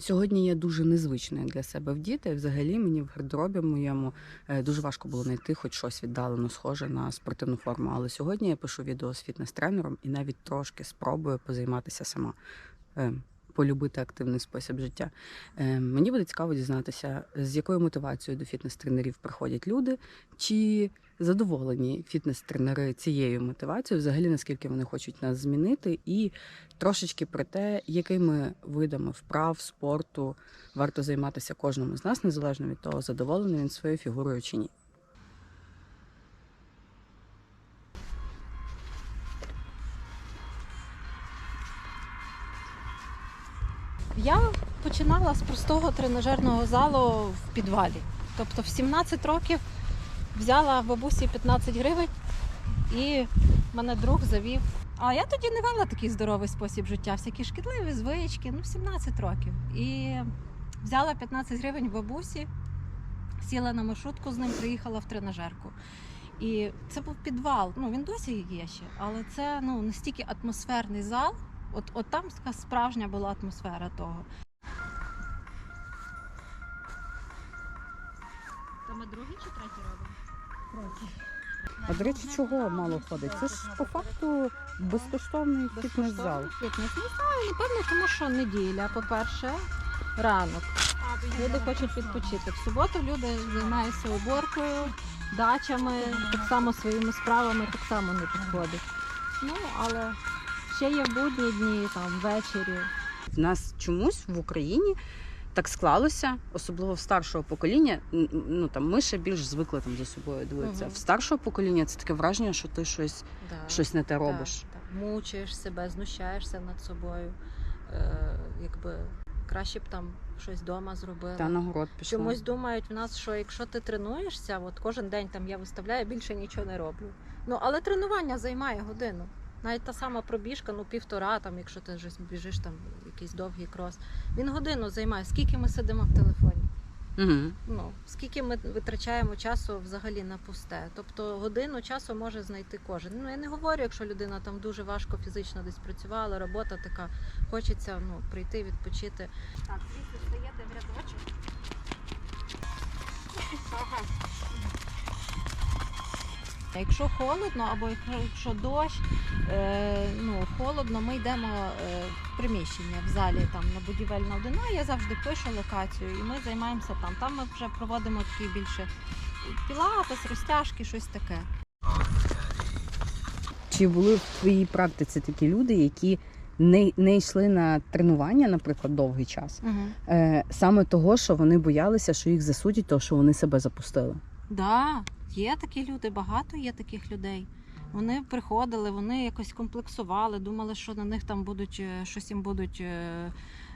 Сьогодні я дуже незвичною для себе вдіти. Взагалі мені в гардеробі моєму е, дуже важко було знайти хоч щось віддалено схоже на спортивну форму. Але сьогодні я пишу відео з фітнес-тренером і навіть трошки спробую позайматися сама. Е, Полюбити активний спосіб життя. Е, мені буде цікаво дізнатися, з якою мотивацією до фітнес-тренерів приходять люди, чи задоволені фітнес-тренери цією мотивацією, взагалі наскільки вони хочуть нас змінити, і трошечки про те, якими видами вправ спорту варто займатися кожному з нас, незалежно від того, задоволений він своєю фігурою чи ні. Я починала з простого тренажерного залу в підвалі. Тобто в 17 років взяла бабусі 15 гривень і мене друг завів. А я тоді не вела такий здоровий спосіб життя, всякі шкідливі звички, ну 17 років. І взяла 15 гривень бабусі, сіла на маршрутку з ним, приїхала в тренажерку. І це був підвал. Ну він досі є ще, але це ну настільки атмосферний зал. От, от там така справжня була атмосфера того. То ми другий чи третій робимо? А до речі, чого мало ходить? Це ж по факту безкоштовний фітнес-зал. Фітнес. Не знаю, напевно, тому що неділя, по-перше, ранок. Люди хочуть відпочити. В суботу люди займаються уборкою, дачами, так само своїми справами, так само не підходить. Ну, але ще є будні дні, там, ввечері. В нас чомусь в Україні так склалося, особливо в старшого покоління. Ну там ми ще більш звикли там за собою дивитися. Мгм. В старшого покоління це таке враження, що ти щось, Да. щось не те робиш. так. Мучаєш себе, знущаєшся над собою. Е, якби краще б там щось вдома зробили. Та на город пішла. Чомусь думають в нас, що якщо ти тренуєшся, от кожен день там я виставляю, більше нічого не роблю. Ну але тренування займає годину. Навіть та сама пробіжка, ну півтора, там, якщо ти вже біжиш там якийсь довгий крос. Він годину займає. Скільки ми сидимо в телефоні? Угу. Ну скільки ми витрачаємо часу взагалі на пусте. Тобто годину часу може знайти кожен. Ну я не говорю, якщо людина там дуже важко фізично десь працювала, робота така, хочеться ну прийти відпочити. Так, всі стаєте в рядочок. А Якщо холодно або якщо дощ, е, ну холодно, ми йдемо е, в приміщення в залі там на будівельна одина. Я завжди пишу локацію, і ми займаємося там. Там ми вже проводимо такі більше пілатес, розтяжки, щось таке. Чи були в твоїй практиці такі люди, які не, не йшли на тренування, наприклад, довгий час, Угу. саме того, що вони боялися, що їх засудять, то що вони себе запустили? Да, є такі люди, багато є таких людей. Вони приходили, вони якось комплексували, думали, що на них там будуть е, щось їм будуть. е,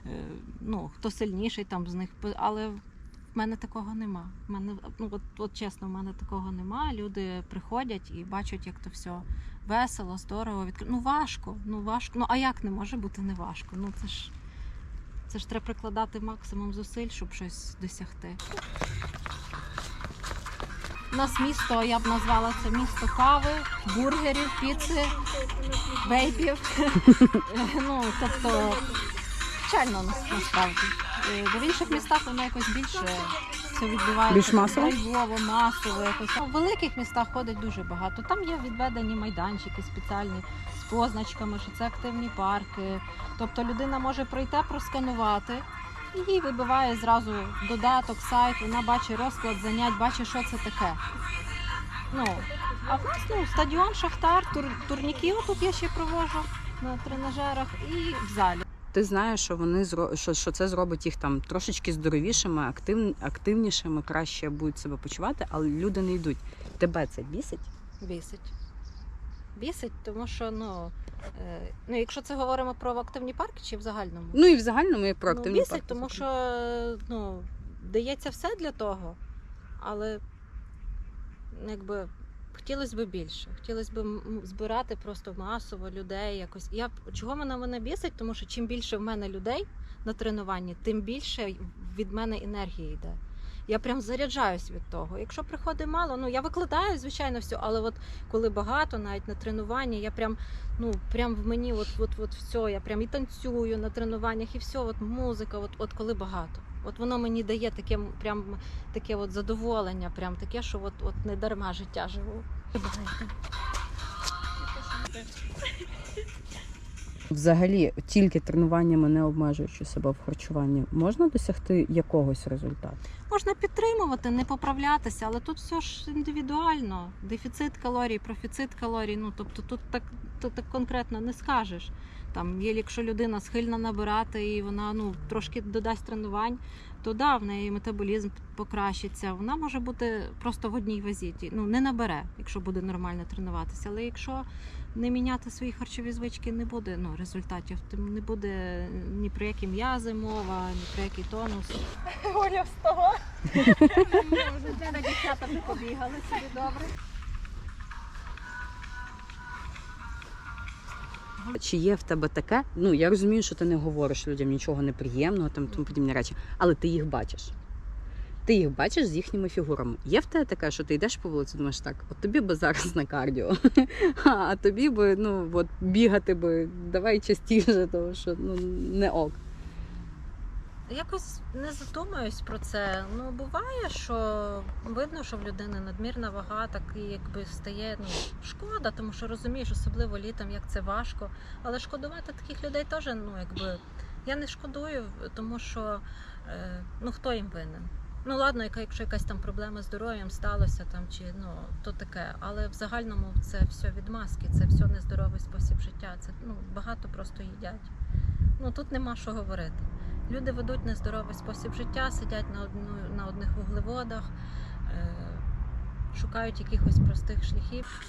е, Ну, хто сильніший там з них. Але в мене такого нема. В мене, ну, от, от чесно, в мене такого нема. Люди приходять і бачать, як то все весело, здорово. Відкр... Ну важко, ну важко. Ну а як не може бути не важко? Ну це ж це ж треба прикладати максимум зусиль, щоб щось досягти. У нас місто, я б назвала це місто кави, бургерів, піци, вейпів. ну, тобто, печально нас- насправді. Е, в інших містах воно якось більше все відбувається. Більш масово? драйвово, масово якось. В великих містах ходить дуже багато. Там є відведені майданчики спеціальні з позначками, що це активні парки. Тобто людина може прийти, просканувати. І їй вибиває зразу додаток, сайт, вона бачить розклад занять, бачить, що це таке. Ну, а в нас ну, стадіон Шахтар, тур, турніки тут я ще провожу на тренажерах і в залі. Ти знаєш, що вони що, що це зробить їх там трошечки здоровішими, актив... активнішими, краще будуть себе почувати, але люди не йдуть. Тебе це бісить? Бісить. Бісить, тому що ну, е, ну якщо це говоримо про активні парки чи в загальному? Ну і в загальному як про ну, активні бісить, парки, тому що ну, дається все для того, але якби хотілося б більше. Хотілося б збирати просто масово людей. Якось. Я, чого мене мене бісить? Тому що чим більше в мене людей на тренуванні, тим більше від мене енергії йде. Я прям заряджаюсь від того. Якщо приходить мало, ну я викладаю, звичайно, все, але от коли багато, навіть на тренуванні, я прям, ну прям в мені, от, от, от все, я прям і танцюю на тренуваннях, і все, от музика, от, от коли багато. От воно мені дає таке прям таке от задоволення, прям таке, що от, от не дарма життя живу. Взагалі, тільки тренуваннями, не обмежуючи себе в харчуванні, можна досягти якогось результату? Можна підтримувати, не поправлятися, але тут все ж індивідуально. Дефіцит калорій, профіцит калорій. Ну тобто тут так, тут так конкретно не скажеш. Там є, якщо людина схильна набирати і вона ну трошки додасть тренувань, то да, в неї метаболізм покращиться. Вона може бути просто в одній вазі. Ну не набере, якщо буде нормально тренуватися. Але якщо не міняти свої харчові звички, не буде ну, результатів. Тим не буде ні про які м'язи мова, ні про який тонус. Оля встала. Вже дівчата побігали собі добре. Чи є в тебе таке? Ну я розумію, що ти не говориш людям нічого неприємного, там тому подібні речі, але ти їх бачиш. Ти їх бачиш з їхніми фігурами. Є в тебе таке, що ти йдеш по вулиці, думаєш так, от тобі би зараз на кардіо, а тобі би ну от бігати би, давай частіше, тому що ну не ок. Якось не задумуюсь про це. Ну буває, що видно, що в людини надмірна вага, так і якби стає ну шкода, тому що розумієш, особливо літом, як це важко. Але шкодувати таких людей теж, ну якби я не шкодую, тому що е, ну хто їм винен. Ну ладно, якщо якась там проблема з здоров'ям сталося там чи ну то таке, але в загальному це все відмазки, це все нездоровий спосіб життя. Це ну багато просто їдять. Ну тут нема що говорити. Люди ведуть нездоровий спосіб життя, сидять на одну на одних вуглеводах, е, шукають якихось простих шляхів.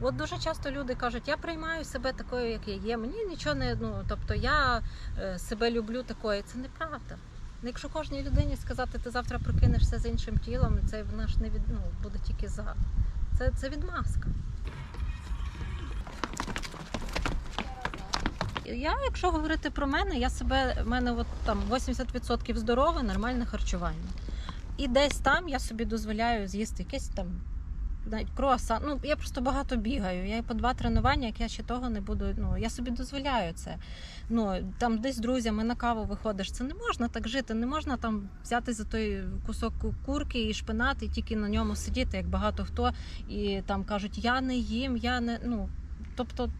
От дуже часто люди кажуть, я приймаю себе такою, як я є. Мені нічого не ну, тобто я е, себе люблю такою. Це неправда. Ну, Якщо кожній людині сказати, ти завтра прокинешся з іншим тілом, це вона ж не від ну, буде тільки за. Це, це відмазка. Я, якщо говорити про мене, я себе, в мене от там 80% здорове, нормальне харчування. І десь там я собі дозволяю з'їсти якесь там навіть круасан. Ну, я просто багато бігаю. Я по два тренування, як я ще того не буду. Ну, я собі дозволяю це. Ну, там десь з друзями на каву виходиш. Це не можна так жити. Не можна там взяти за той кусок курки і шпинат, і тільки на ньому сидіти, як багато хто. І там кажуть, я не їм, я не. Ну, тобто,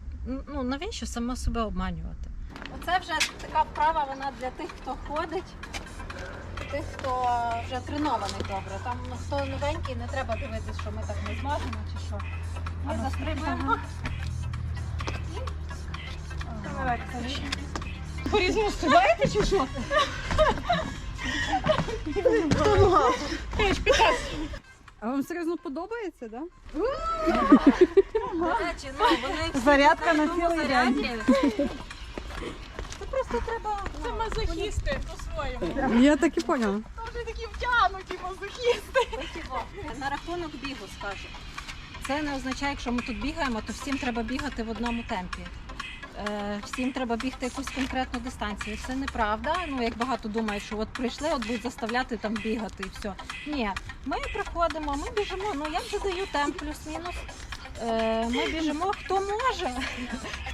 ну навіщо саме себе обманювати? Оце вже така вправа, вона для тих, хто ходить. Тих, хто вже тренований добре. Там хто новенький, не треба дивитися, що ми так не зможемо чи що. Ми застрибуємо. По-різному стрибаєте чи що? А вам серйозно подобається, речі, ну Зарядка на цілий заряді. Це просто треба. Це ну, мазохісти по-своєму. Я так і поняла. Вже такі втягнуті мазохісти. На рахунок бігу скажу. Це не означає, якщо ми тут бігаємо, то всім треба бігати в одному темпі. Е, Всім треба бігти якусь конкретну дистанцію. Це неправда. Ну як багато думають, що от прийшли, от будуть заставляти там бігати і все. Ні, ми приходимо, ми біжимо. Ну я вже даю темп плюс-мінус. Е, Ми біжимо, хто може,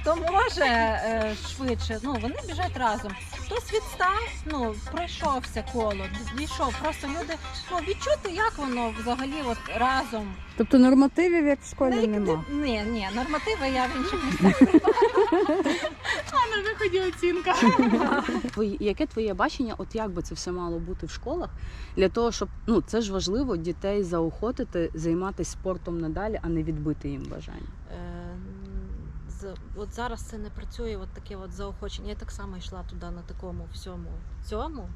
хто може е, швидше. Ну вони біжать разом. Хтось відстав, ну пройшовся коло, дійшов. Просто люди ну відчути, як воно взагалі от разом. Тобто нормативів як в школі Ні, нема. ні, ні, нормативи я в інших місцях. А на виході оцінка. Твої, яке твоє бачення, от як би це все мало бути в школах, для того, щоб ну це ж важливо дітей заохотити займатися спортом надалі, а не відбити їм бажання. От зараз це не працює, от таке от заохочення. Я так само йшла туди на такому всьому цьому.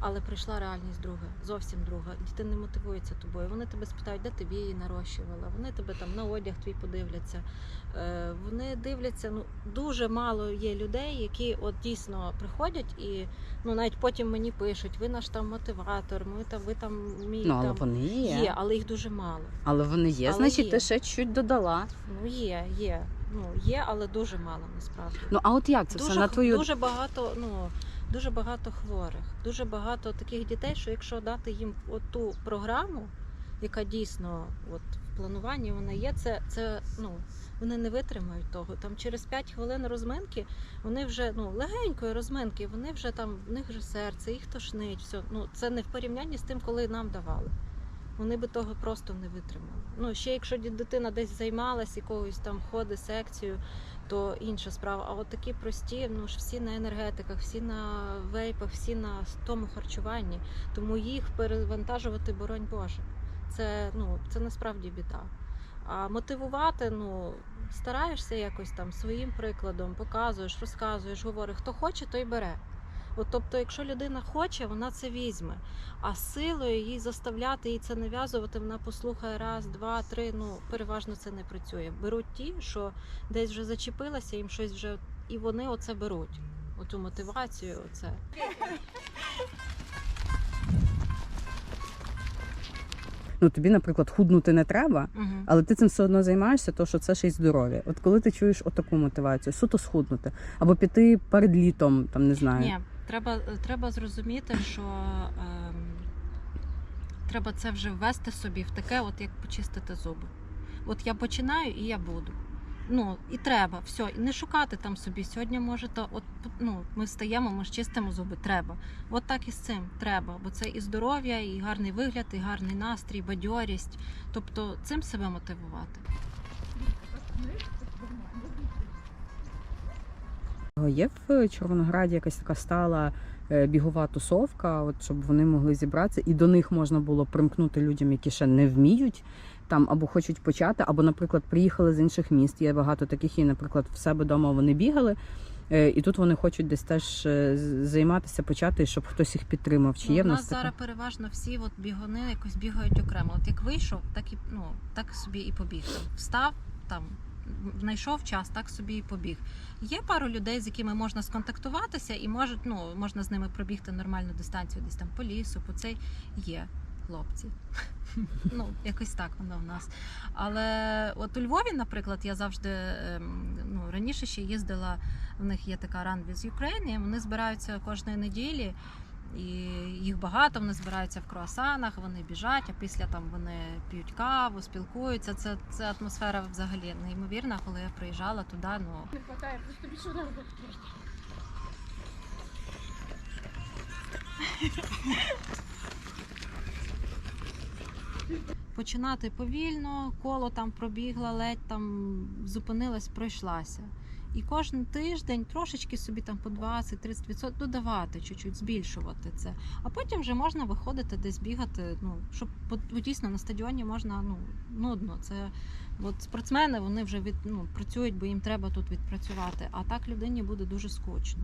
Але прийшла реальність друга, зовсім друга. Діти не мотивуються тобою. Вони тебе спитають, де ти її нарощувала. Вони тебе там на одяг твій подивляться. Е, вони дивляться. Ну дуже мало є людей, які от дійсно приходять і ну навіть потім мені пишуть: ви наш там мотиватор, ми там, ви там мій Ну, але там вони є. є, але їх дуже мало. Але вони є, Але значить, є. ти ще чуть додала. Ну є, є. Ну є, але дуже мало насправді. Ну а от як це дуже, все на твою дуже багато, ну дуже багато хворих, дуже багато таких дітей, що якщо дати їм от ту програму, яка дійсно от в плануванні вона є, це, це ну. Вони не витримають того. Там через 5 хвилин розминки вони вже ну легенької розминки, вони вже там в них вже серце, їх тошнить. Все. Ну це не в порівнянні з тим, коли нам давали. Вони би того просто не витримали. Ну ще якщо дитина десь займалась якогось там ходи, секцію, то інша справа. А от такі прості, ну ж всі на енергетиках, всі на вейпах, всі на тому харчуванні. Тому їх перевантажувати, боронь Боже. Це ну це насправді біда. А мотивувати, ну стараєшся якось там своїм прикладом, показуєш, розказуєш, говориш, хто хоче, той бере. От, тобто, якщо людина хоче, вона це візьме. А силою її заставляти їй це нав'язувати, вона послухає раз, два, три. Ну переважно це не працює. Беруть ті, що десь вже зачепилася, їм щось вже, і вони оце беруть. Оцю мотивацію, оце. ну тобі, наприклад, худнути не треба, але ти цим все одно займаєшся, то що це ще й здоров'я. От коли ти чуєш отаку мотивацію, суто схуднути, або піти перед літом, там не знаю. Ні, треба, треба зрозуміти, що ем, треба це вже ввести собі в таке, от як почистити зуби. От я починаю і я буду. Ну і треба, все, і не шукати там собі. Сьогодні може то, от ну ми встаємо, ми ж чистимо зуби. Треба. От так і з цим треба. Бо це і здоров'я, і гарний вигляд, і гарний настрій, бадьорість. Тобто цим себе мотивувати. Є в Червонограді якась така стала е, бігова тусовка, от щоб вони могли зібратися, і до них можна було примкнути людям, які ще не вміють там або хочуть почати, або, наприклад, приїхали з інших міст. Є багато таких, і, наприклад, в себе вдома вони бігали. е, І тут вони хочуть десь теж е, займатися, почати, щоб хтось їх підтримав. Чи Ну, є в нас таке? зараз переважно всі от бігуни якось бігають окремо. От як вийшов, так і ну так собі і побіг. Встав там. Знайшов час, так собі і побіг. Є пару людей, з якими можна сконтактуватися, і можуть, ну, можна з ними пробігти нормальну дистанцію, десь там по лісу, по цей є хлопці. Ну, якось так воно в нас. Але от у Львові, наприклад, я завжди ем, ну, раніше ще їздила, в них є така Run with Ukraine, вони збираються кожної неділі. І їх багато, вони збираються в круасанах, вони біжать, а після там вони п'ють каву, спілкуються. Це, це атмосфера взагалі неймовірна, коли я приїжджала туди. Ну Не хватає, просто більше починати повільно, коло там пробігла, ледь там зупинилась, пройшлася. І кожен тиждень трошечки собі там по 20-30% додавати, чуть-чуть збільшувати це. А потім вже можна виходити десь бігати. Ну щоб дійсно на стадіоні можна ну нудно. Це от спортсмени вони вже від ну працюють, бо їм треба тут відпрацювати. А так людині буде дуже скучно.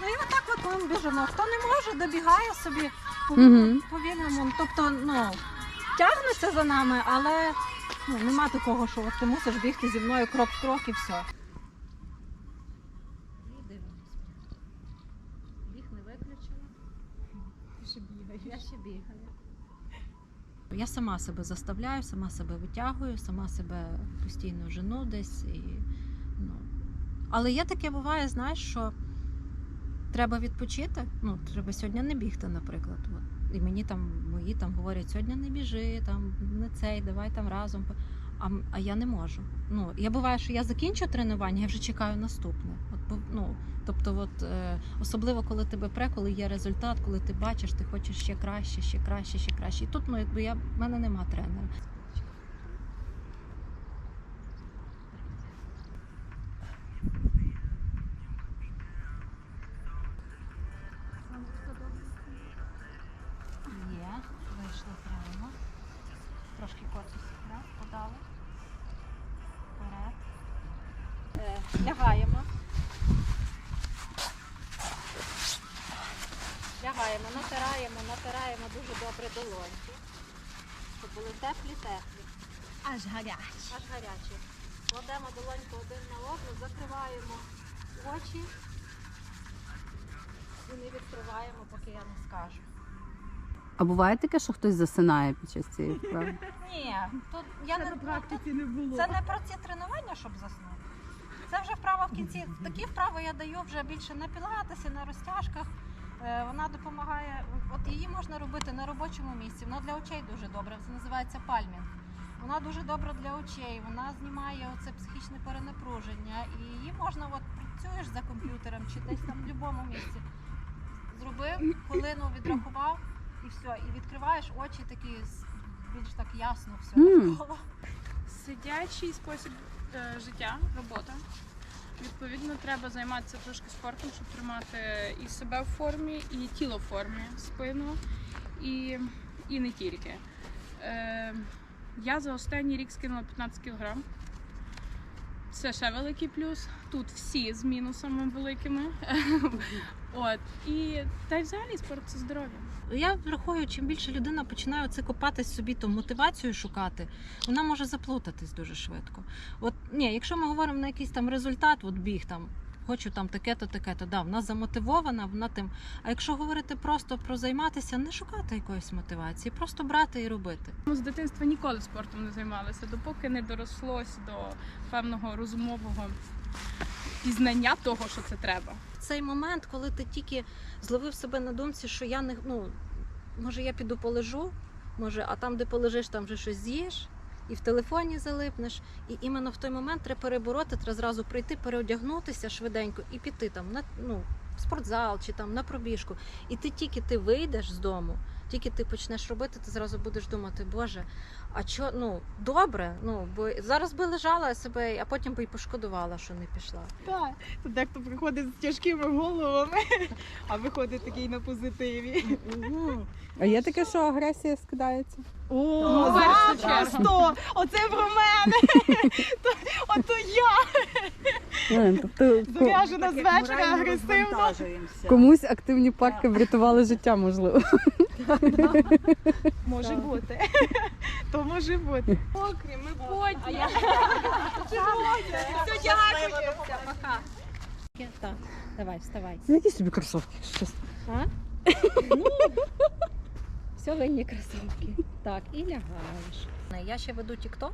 Ну і отак от ми біжимо. Хто не може, добігає собі повільно. Тобто, ну тягнеться за нами, але ну, нема такого, що от ти мусиш бігти зі мною крок в крок і все. Біг не виключила. Ще бігає. Я ще бігаю. Я сама себе заставляю, сама себе витягую, сама себе постійно жену десь. І, ну. Але є таке буває, знаєш, що треба відпочити. Ну, треба сьогодні не бігти, наприклад. От. І мені там мої там говорять, сьогодні не біжи, там не цей, давай там разом. А, а я не можу. Ну, я буває, що я закінчу тренування, я вже чекаю наступне. От, ну, тобто, от, е, особливо коли тебе пре, коли є результат, коли ти бачиш, ти хочеш ще краще, ще краще, ще краще. І тут ну, якби я, в мене нема тренера. Є, вийшли прямо. Трошки корпус вперед, подали. Вперед. Е, лягаємо. натираємо, натираємо, натираємо дуже добре долоньки, щоб були теплі-теплі, Аж гарячий. аж гарячі. Кладемо долоньку один на одну, закриваємо очі і не відкриваємо, поки я не скажу. А буває таке, що хтось засинає під час цієї вправи? Ні, тут я не, тут не було. Це не про ці тренування, щоб заснути. Це вже вправа в кінці. Такі вправи я даю вже більше на пілатесі, на розтяжках. Е, Вона допомагає, от її можна робити на робочому місці. Вона для очей дуже добре. Це називається пальмінг. Вона дуже добра для очей, вона знімає оце психічне перенапруження. І її можна, от працюєш за комп'ютером чи десь там в будь-якому місці. Зробив, хвилину відрахував і все. І відкриваєш очі такі більш так ясно все навколо. Сидячий спосіб е, життя, робота. Відповідно, треба займатися трошки спортом, щоб тримати і себе в формі, і тіло в формі, спину, і, і не тільки. Е, я за останній рік скинула 15 кг. Це ще великий плюс. Тут всі з мінусами великими. От. І та й взагалі спорт це здоров'я. Я враховую, чим більше людина починає оце копатись собі, то мотивацію шукати, вона може заплутатись дуже швидко. От ні, якщо ми говоримо на якийсь там результат, от біг там. Хочу там таке-то, таке-то. Да, вона замотивована, вона тим. А якщо говорити просто про займатися, не шукати якоїсь мотивації, просто брати і робити. Ми з дитинства ніколи спортом не займалися, допоки не дорослось до певного розумового пізнання того, що це треба. Цей момент, коли ти тільки зловив себе на думці, що я не ну, може я піду полежу, може, а там, де полежиш, там вже щось з'їш, і в телефоні залипнеш. І іменно в той момент треба перебороти, треба зразу прийти, переодягнутися швиденько і піти там на ну, в спортзал чи там на пробіжку. І ти тільки ти вийдеш з дому, тільки ти почнеш робити, ти зразу будеш думати, Боже, а що, ну добре, ну бо зараз би лежала себе, а потім би й пошкодувала, що не пішла. Так. Тут дехто приходить з тяжкими головами, а виходить такий на позитиві. А є таке, що агресія скидається? О, Ну, зараз перша черга. Оце про мене! Ото я заряжена з вечора агресивно. комусь активні парки врятували життя, можливо. Може бути. То може бути. Окрім, ми потім. Все, дякую. Так, давай, вставай. Які собі кросовки? А? Все винні кросовки. Так, і лягаєш. Я ще веду TikTok.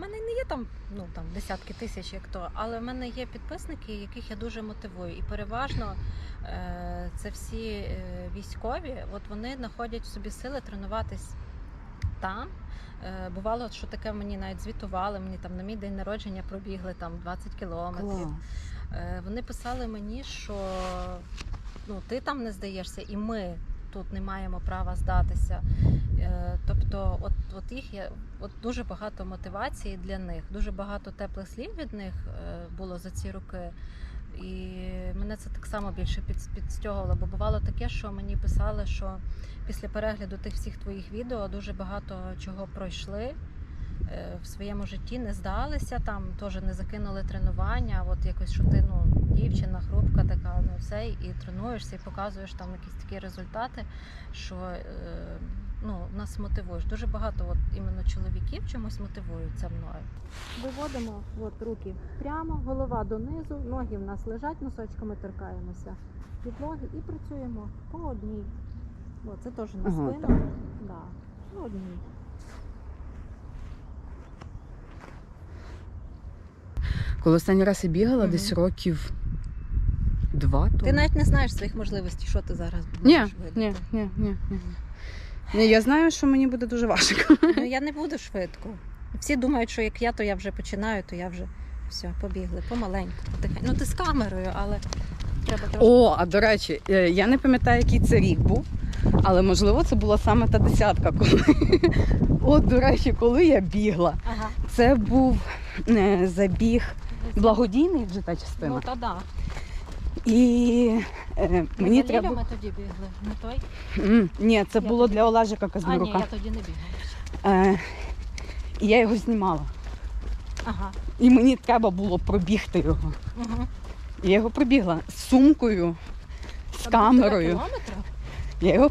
У мене не є там, ну, там десятки тисяч, як то, але в мене є підписники, яких я дуже мотивую. І переважно е, це всі е, військові, от вони знаходять в собі сили тренуватись там. Е, бувало, що таке мені навіть звітували, мені там на мій день народження пробігли там 20 кілометрів. Е, Вони писали мені, що ну, ти там не здаєшся, і ми тут не маємо права здатися. Е, Тобто, от, от їх є от дуже багато мотивації для них, дуже багато теплих слів від них е, було за ці роки. І мене це так само більше під, підстягувало, бо бувало таке, що мені писали, що після перегляду тих всіх твоїх відео дуже багато чого пройшли е, в своєму житті, не здалися там, теж не закинули тренування. От якось, що ти ну, дівчина, хрупка така, ну все, і тренуєшся, і показуєш там якісь такі результати, що е, ну, нас мотивуєш. Дуже багато от іменно чоловіків чомусь мотивуються мною. Виводимо от, руки прямо, голова донизу, ноги в нас лежать, носочками торкаємося підлоги і працюємо по одній. О, це теж на Ага, спину. так. Да, по одній. Коли останній раз я бігала, Мгм. десь років два тому. Ти навіть не знаєш своїх можливостей, що ти зараз Ні, можеш видати. ні, ні, ні, ні. Ні, я знаю, що мені буде дуже важко. Ну я не буду швидко. Всі думають, що як я, то я вже починаю, то я вже все, побігли, помаленьку, потихеньку. Ну ти з камерою, але треба трошки. О, а до речі, е, я не пам'ятаю, який це рік був, але можливо це була саме та десятка. Коли... От, до речі, коли я бігла, Ага. це був е, забіг благодійний вже та Ну частина. та да. І е, Мені треба. ми тоді бігли. Не той? М, Ні, це Я було тоді- для Олежика А, ні, Казмирука. я тоді не бігала. Е, і я його знімала. Ага. І мені треба було пробігти його. Угу. І я його пробігла з сумкою, з камерою. Я його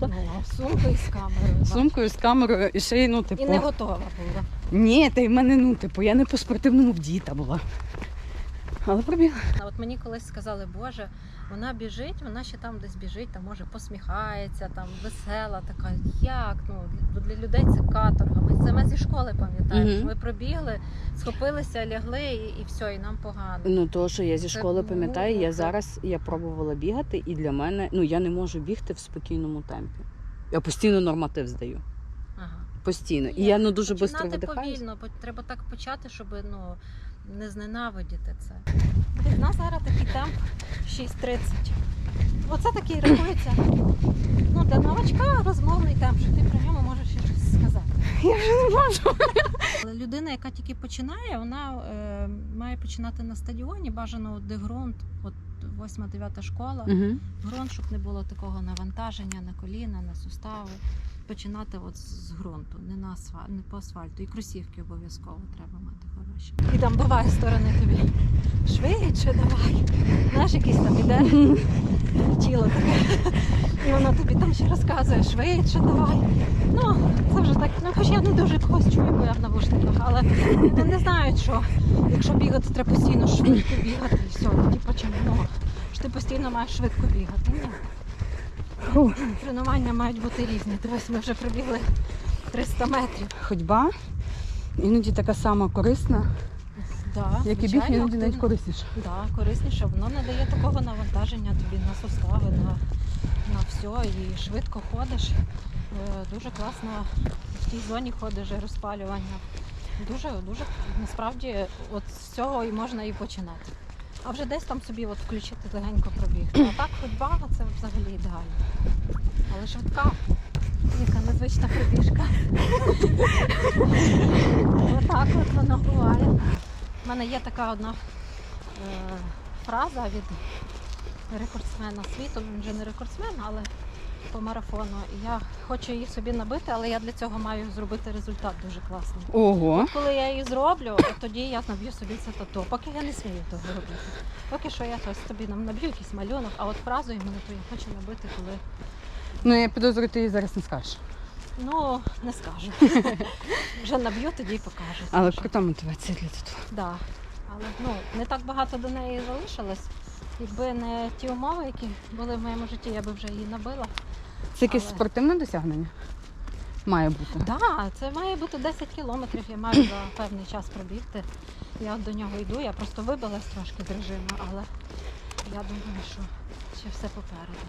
Ну, сумкою з камерою. сумкою з камерою і ще й, ну, типу. І не готова була. Ні, та й в мене, ну, типу, я не по спортивному вдіта була. Але пробігла. А От мені колись сказали, Боже, вона біжить, вона ще там десь біжить, там може посміхається, там весела така. Як? Ну для- людей це каторга. Ми це ми зі школи пам'ятаємо. Що Ми пробігли, схопилися, лягли і, і все, і нам погано. Ну, то, що я зі Це школи пам'ятаю, я зараз я пробувала бігати, і для мене, ну, я не можу бігти в спокійному темпі. Я постійно норматив здаю. Ага. Постійно. І Ні, я ну дуже швидко Починати повільно, бо треба так почати, щоб ну, не зненавидіти це. У нас зараз такий темп 6.30. Оце такий рахується. Ну, для новачка розмовний темп, що ти про ньому можеш ще щось сказати. Я вже не можу. Але людина, яка тільки починає, вона е, має починати на стадіоні, бажано де ґрунт, от 8-9 школа. Угу. Ґрунт, щоб не було такого навантаження на коліна, на сустави. Починати от з ґрунту, не на асфальт, не по асфальту. І кросівки обов'язково треба мати хороші. І там буває сторони тобі. Швидше давай. Знаєш, якийсь там іде тіло таке. І воно тобі там ще розказує, швидше давай. Ну, це вже так. Ну, хоч я не дуже когось чую, бо я в навушниках, але вони знають, що якщо бігати, треба постійно швидко бігати і все, тоді почнемо. Ну, що ти постійно маєш швидко бігати. Ні. Фу. Тренування мають бути різні. Дивись, ми вже пробігли 300 метрів. Ходьба іноді така сама корисна, Да, як і біг, іноді навіть корисніше. Да, корисніше. Воно не дає такого навантаження тобі на сустави, на, на все. І швидко ходиш. Е, Дуже класно в тій зоні ходиш розпалювання. Дуже, дуже насправді от з цього і можна і починати. А вже десь там собі от включити легенько пробігти. А так ходьба це взагалі ідеально. Але швидка, яка незвична пробіжка. Отак от воно буває. У мене є така одна е, фраза від рекордсмена світу. Він вже не рекордсмен, але по марафону. І я хочу її собі набити, але я для цього маю зробити результат дуже класний. Ого. Коли я її зроблю, от тоді я наб'ю собі це тато. Поки я не смію того робити. Поки що я ось собі нам наб'ю якийсь малюнок, а от фразу іменно то я хочу набити, коли Ну я підозрюю, ти її зараз не скажеш. ну не скажу. Вже наб'ю, тоді й покажу. Але крута мотивація для тут. Да. Але ну, не так багато до неї залишилось. Якби не ті умови, які були в моєму житті, я би вже її набила. Це якесь спортивне досягнення? Має бути. Да, це має бути 10 кілометрів, я маю за певний час пробігти. Я до нього йду, я просто вибилась трошки з але я думаю, що ще все попереду.